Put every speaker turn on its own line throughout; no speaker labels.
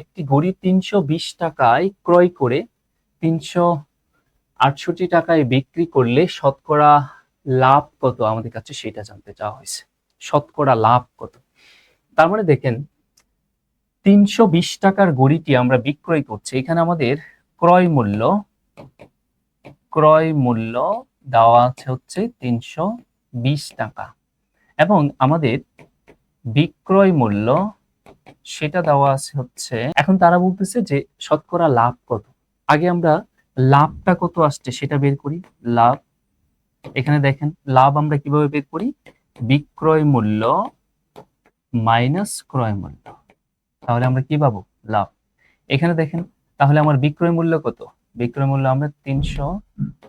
একটি ঘড়ি তিনশো বিশ টাকায় ক্রয় করে তিনশো আটষট্টি টাকায় বিক্রি করলে শতকরা লাভ কত? আমাদের কাছে সেটা জানতে চাওয়া হয়েছে। শতকরা লাভ কত? তার মানে দেখেন, তিনশো বিশ টাকার ঘড়িটি আমরা বিক্রয় করছি। এখানে আমাদের ক্রয় মূল্য ক্রয় মূল্য দেওয়া আছে হচ্ছে তিনশো বিশ টাকা। এবং আমাদের বিক্রয় মূল্য সেটা দেওয়া আছে হচ্ছে, এখন তারা বলতেছে যে শতকরা লাভ কত? আগে আমরা লাভটা কত আসছে সেটা বের করি। লাভ, এখানে দেখেন, লাভ আমরা কীভাবে বের করি? বিক্রয় মূল্য মাইনাস ক্রয় মূল্য। তাহলে আমরা কি পাবো? লাভ। এখানে দেখেন, তাহলে আমার বিক্রয় মূল্য কত? বিক্রয় মূল্য আমরা তিনশো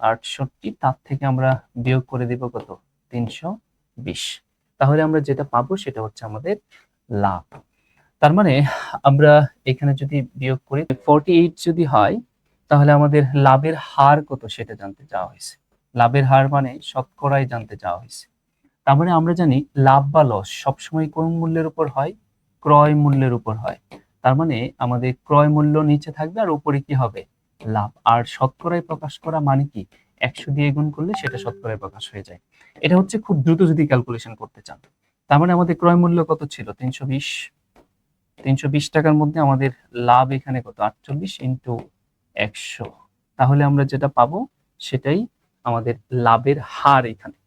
আটষট্টি, তার থেকে আমরা বিয়োগ করে দিব কত? তিনশো বিশ। তাহলে আমরা যেটা পাবো সেটা হচ্ছে আমাদের লাভ। তার মানে আমরা এখানে যদি বিয়োগ করি ফর্টি এইট যদি হয়, তাহলে আমাদের লাভের হার কত সেটা জানতে চাওয়া হয়েছে। লাভের হার মানে শতকরাই জানতে চাওয়া হয়েছে। তার মানে আমরা জানি লাভ বা লস সবসময় কোন মূল্যের উপর হয়? ক্রয় মূল্যের উপর হয়। তার মানে আমাদের ক্রয় মূল্য নিচে থাকবে আর উপরে কি হবে? লাভ। আর শতকরায় প্রকাশ করা মানে কি? একশো দিয়ে গুণ করলে সেটা শতকরায় প্রকাশ হয়ে যায়। এটা হচ্ছে খুব দ্রুত যদি ক্যালকুলেশন করতে চান। তার মানে আমাদের ক্রয় মূল্য কত ছিল? তিনশো বিশ। তিনশো বিশ টাকার মধ্যে আমাদের লাভ এখানে কত? আটচল্লিশ ইন্টু একশো। তাহলে আমরা যেটা পাবো, সেটাই আমাদের লাভের হার এখানে।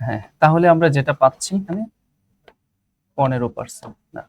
হ্যাঁ তাহলে আমরা যেটা পাচ্ছি এখানে পনেরো পার্সেন্ট না